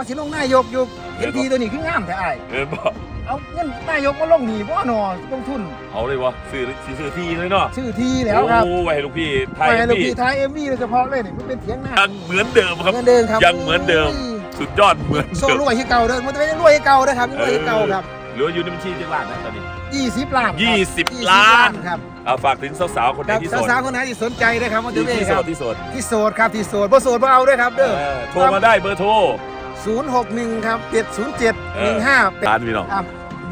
ว่าสิลงนายกอยู่เห็นทีตัวนี้คืองามแต่อ้ายเออบ่เอาเงินนายกมาลงหนีบ่หนอลงทุนเอาเลยวะซื้อสิซื้อที่เลยเนาะชื่อทีแล้วครับโอ้ไว้ให้ลูกพี่ไทยไปลูกพี่พี่ท้ายเอ็มวีโดยเฉพาะเลยนี่มันเป็นเถียงหน้ายังเหมือนเดิมครับเงินเดิมครับยังเหมือนเดิม สุดยอดเหมือนโซ่เดิมรวยที่เก่าเด้อมันจะไม่ได้รวยที่เก่านะครับยังรวยที่เก่าครับหรือว่าอยู่ในบัญชีจังหวัดนะตอนนี้20 ล้านครับยี่สิบ20ล้าน ครับเอาฝากถึงสาวๆคนไหนครับที่โสดสาวๆคนไหนที่สนใจนะครับมันจะที่เว่ที่คโสรัดบที่โสดที่โสดครับที่โสดบ่โสดบ่เอาด้วยครับเด้อ เออโทรมาได้เบอร์โทร 061 ครับ 707 15ร้านพี่น้องครับ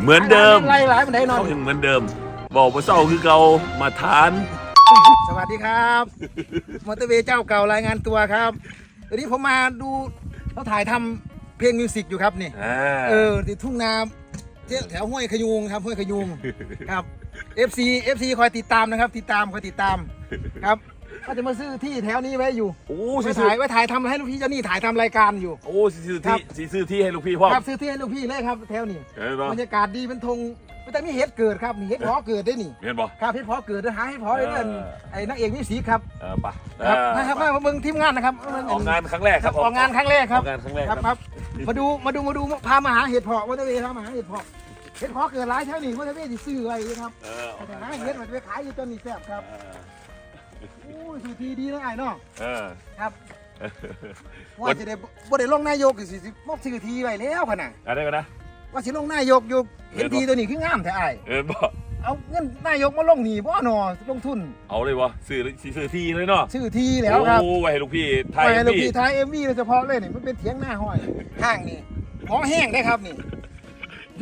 เหมือนเดิมไล่หลายมันได้นอน เขายังเหมือนเดิม บอกว่าเศร้าคือเก่ามาทาน สวัสดีครับ มอเตอร์เวย์เจ้าเก่ารายงานตัวครับเดี๋ยวนี้ผมมาดูเขาถ่ายทำเพลงมิวสิกอยู่ครับนี่ อ่าเออที่ทุ่งนาที่แถวห้วยขยุงครับห้วยขยุงครับ FC FC คอยติดตามนะครับ ติดตามคอยติดตามครับ ก็จะมาซื้อที่แถวนี้ไว้อยู่โอ้ไว้สิซื้ถ่าอยไว้ถ่ายทำให้ลูกพี่เจ้านี่ถ่ายทำรายการอยู่ โอ้สิซื้อครัที่บสิซื้อที่ให้ลูกพี่พ่อครับซื้อที่ให้ลูกพี่เลยครับแถวนี้เห็นปะบรรยากาศดีเป็นธงไม่แต่มีเห็ดเกิดครับนี่เห็ดเพาะเกิดได้นี่เห็นปะครับเห็ดเพาะเกิดเดี๋ยวหาเห็ดเพาะเลยเรื่องเออไอ้นักเอกมิวสิกครับเออไปครับเออนะครับมาเบิ่งทีมงานนะครับมาเบิ่ออกงานครั้งแรกครับออกงานครั้งแรกครับออกงานครั้งแรกครับครับมาดูมาดูมาดูพามาหาเห็ดเพาะว่าจะไปพามาหาเห็ดเพาะเห็ดเพาะเกิดหลายแถวนี้ว่าจะไปที่ซื้อไว้ครับเออออกแต่งานหาเห็ดมันจะไปขายอยู่ต้นนี้แซ่บครับเออ โอ้ยสุทีดีนะไอ้เนาะเออ ครับว่าจะได้บ่ได้ลงนายกสิสิมอบซื้อทีไว้แล้วพะน่ะอะไรกันนะว่าสิลงนายกอยู่เห็นทีตัวนี้คืองามแต่ไอ้เออบอกเอาเงินนายกมาลงหนีบ่หนอลงทุน เอาเลยวะซื้อสิซื้อที่เลยเนาะชื่อทีแล้วครับโอ้ไว้ให้ลูกพี่ไทยไปลูกพี่พี่ท้ายเอ็มวีโดยเฉพาะเลยนี่มันเป็นเถียงหน้าห้อยห้างนี่หอแห้งได้ครับนี่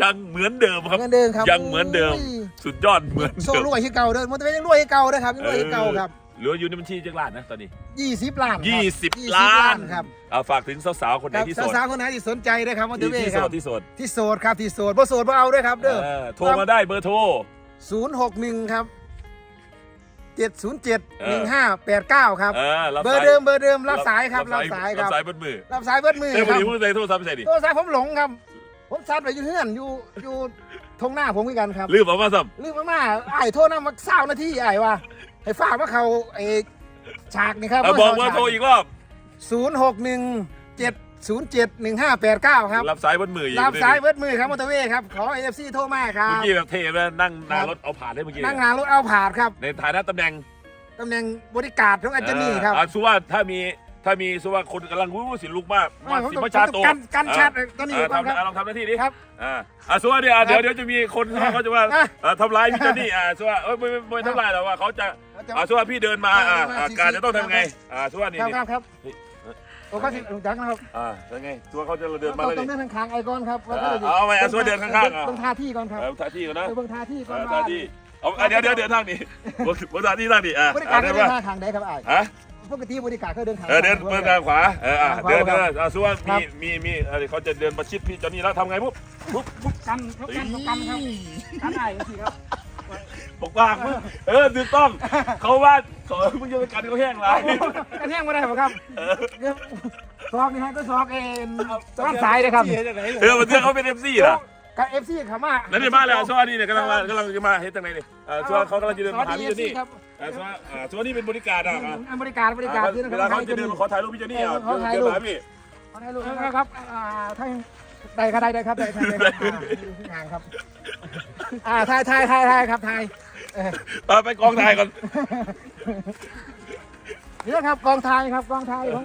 ยังเหมือนเดิมครับเงินเดิมครับยังเหมือนเดิมโยสุดยอดเหมือนโซ่เดิมรวยที่เก่าเด้อมันจะไม่ได้รวยที่เก่าเด้อครับยังรวยที่เก่าครับ หรือว่าอยู่ในบัญชีจังหวัดนะตอนนี้20ล้านครับยี่สิบ20ล้าน ครับเอาฝากถึงสาวๆคนไหนครับที่โสดสาวๆคนไหนที่สนใจนะครับมันจะที่เว่ที่คโสรัดบที่โสดที่โสดครับที่โสดบ่โสดบ่เอาด้วยครับเด้อเออโทรมาได้เบอร์โทร061ครับ707 1589ครับ เออรับเบอร์สายเดิมเบอร์เดิมรับสายครับรับสายครัรับบสายเบนมือรับสายเบิดมือเอ้ยควันรับนี้พูดใจโทรศัพท์ใส่ดิโทรศัพท์ผมหลงครับ ผมซัดไปอยู่เฮือนอยู่อยู่ทงหน้าผมเหมือนกันครับ ลืมเอามาสับลืมมาๆไอ้ายโทษนะมาเศร้านาทีไอ้ายว่า ให้ฝากว่าเขาไอ้ฉากนี่ครับเอาบอกเบอร์โทรอีกรอบ ศูนย์หกหนึ่งเจ็ดศูนย์เจ็ดหนึ่งห้าแปดเก้าครับ รับสายเบนมืออีกรับสายเบิดมือครับมอเตอร์เวย์ครับ ขอเอฟซีโทรมาครัเมื่อบกี้แบบเท่เลยนั่งหนารถเอาผ่านได้เมื่อกี้นั่งงานรถเอาผาดครับ ในฐานะตำแหน่งตำแหน่งบริการของอาจารย์นี่ครับอ่าสุว่าถ้ามีถ้ามีสุว่าคนกำลังรู้สิลุกมากมาสิมาชาโตกันกันชัดตอนนี้เออก่อนทำครับลองทำหน้าที่ดิครับอ่าอะสุว่าเดี๋ยวเดี๋ยวเดี๋ยวจะมีคนเขาจะว่าอะเอ่อทำร้ายพี่เจนนี่อ่าสุว่าเอ้ยไม่ไม่ไม่ทำร้ายหรอกว่าเขาจะ อ่าสุว่าพี่เดินมาอ่าอ่าการจะต้องทำไงอ่าสุว่านี่ครับนี่ครับครับโอ้ก็สิรู้จักนะครับอ่าเป็นไงสุว่าเขาจะเดินมาเราเลยต้อดิงเดินทางคางไอคอนครับเออเอาไว้เอาส่วนเดินข้างๆอะเบิ่งท่าที่ก่อนครับเออท่าที่ก่อนนะเบิ่งท่าที่เอก่อนอท่าที่เอาอะเดี๋ยวเดี๋ยวเดี๋ยวทางนี้บนบนท่าที่ทางนี้อ่าบริการได้เขาเดิปะนทางคางได้ครับไอ้ายฮะปกติบริการเขาเดินทางเออเดินเดินทางขวาเอออะเดินเดินอะสุว่าครัมีบมีมีอะไรเขาจะเดินประชิดพี่เจนนี่แล้วทำไงปุ๊บปุ๊บปุ๊บกันเขากันเขากันครับกันไอ้สิครับ ปกปากมึงเออถูกต้อง เขาว่าขอมึงจะไปกัดเขาแห้งไรกันแห้งมาได้ป่ะครับซอกนี่ฮะก็ซอกเองต้านสายเลยครับเออมันเชื่อเขาเป็นเอฟซีเหรอกับเอฟซีเขามานั่นนี่มาแล้วสวัสดีเนี่ยกำลังมากำลังจะมาเฮ็ดทางไหนเนี่ยเออสวัสดีเขากำลังจะเดินมาหาพี่เจนนี่ครับเออสวัสดีอ่าสวัสดีเป็นบริการอะอะบริการบริการที่นะคเวรัลาบเขาจะเดินมาขอถ่ายรูปพี่เจนนี่อะเดินเดินมาพี่ขอถ่ายรูปครับอ่าถ่ายได้ครับได้ได้ครับได้ได้ได้งานครับอ่าถ่ายถ่ายถ่ายถ่ายครับถ่าย ไปไปกองถ่ายก่อนนี่ครับกองถ่ายครับกองถ่ายของ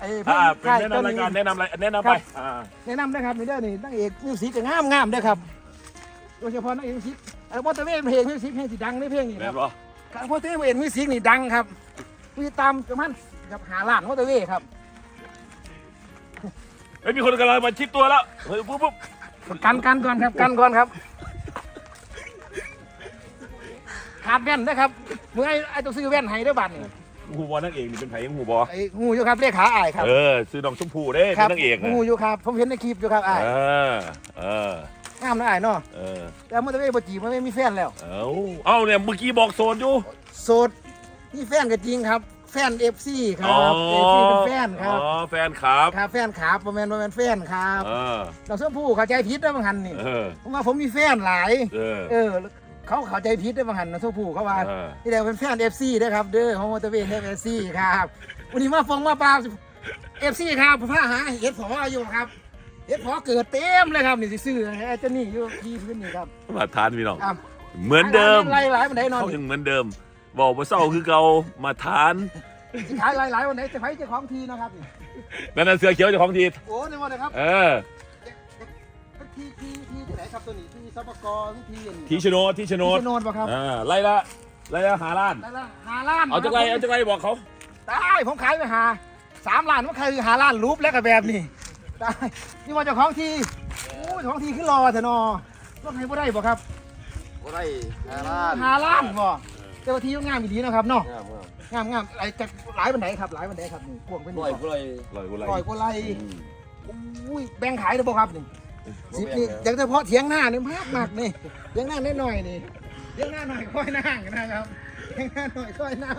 ไอ้อ่าเป็นแนะนำรายการแนะนำรายแนะนำไปอ่าแนะนำนะครับนี่เด้อนี่นางเอกมิวสิกก็งามงามเด้อครับโดยเฉพาะนางเอกมิวสิกเออมอเตอร์เวย์เพลงมิวสิกเพลงสิดังในเพลงนี้แม่ครับนบ่การมอเตอร์เวย์มิวสิกนี่ดังครับมีตามประมาณกับหาล้านมอเตอร์เวย์ครับ เฮ้ยมีคนกำลังมาชิดตัวแล้วเฮ้ยปุ๊บปุ๊บกันกันก่อนครับกันก่อนครับ ขาดแว่นนะครับเมื่อไอ้ไอ้ต้องซื้อแว่นให้เด้วยบัตรนี่หูบอลนักเอกนี่เป็นไผ่ยังหูบอไอ้งูอยู่ครับเลขาอ้ายครับเออซื้อน้องชมพู่เด้ครัเป็นนางเอกนะงูอยู่ครับผมเห็นในคลิปอยู่ครับอ้ายเออเอองามนะอ้ายเนาะเออแต่มอเตอร์เวย์บ่จีบมันไม่มีแฟนแล้ว เอ้าเอ้าเนี่ยเมื่อกี้บอกโซนอยู่โสดนี่แฟนก็จริงครับแฟนเอฟซีครับเอฟซีเป็นแฟนครับอ๋อแฟนครับครับแฟนครับประมาณประมาณแฟนครับเออเราส้มผู้เข้าใจผิดได้บางหันนี่เออผมว่าผมมีแฟนหลาย เออ เออเขาเข้าใจผิดได้บางหันนะส้มผู้เขาว่าเออ ที่แรกเป็นแฟนเอฟซีด้วยครับเด้อของมอเตอร์เวย์เอฟซีครับวันนี้มาฟงมาปลาเอฟซีครับผ้าหาเห็ดผออยู่ครับเฮ็ดพอเกิดเต็มเลยครับนี่สิซื้อให้ไอ้เจ้านี่อยู่ที่พื้นนี่ครับมาทานพี่น้อง ครับเหมือนเดิมหลายหลายวันไหนนอนเขายังเหมือนเดิมบอกว่าเศร้าคือเก่ามาทานสิขายหลายหลายวันไหนจะไปเจ้าของทีเนาะครับนี่นั่นนะเสือเขียวเจ้าของทีโอ้นี่ว่าเลยครับ เออที่ที่ที่ที่ไหน ครับตัวนี้ที่สปกรที่ที่ทีชโนดทีชโนดที่โนนป่ะครับอ่าไล่ละไล่ละหาล้าน ได้ละหาล้านเอาจากไรเอาจากไรบอกเขาได้ผมขายไปหาสามล้านมันใครหาล้านรูปแล้วกับแบบนี้ได้นี่ว่าเจ้าของทีโอ้ยเจ้าของทีขึ้นรอเถอะนอรถไฟบ่ได้บ่ครับบ่ได้หาล้านหาล้านบ่เจ้าทีก็งามดีนะครับเนาะงามงามงามงามไอ้จากหลายบันไดครับหลายบันไดครับนี่พวงเป็นปล่อยปล่อยลอยกูไล่ปล่อยกว่าไรอุ้ยแบ่งขายได้บ่ครับนี่บ่ สิบแบ่งนี่แล้วอย่างเฉพาะเถียงหน้านี่มากมากนี่เถียงหน้าน้อยหน่อยๆนี่เถียงหน้าหน่อยค่อยนั่งนะครับเถียงหน้าหน่อยค่อยนั่ง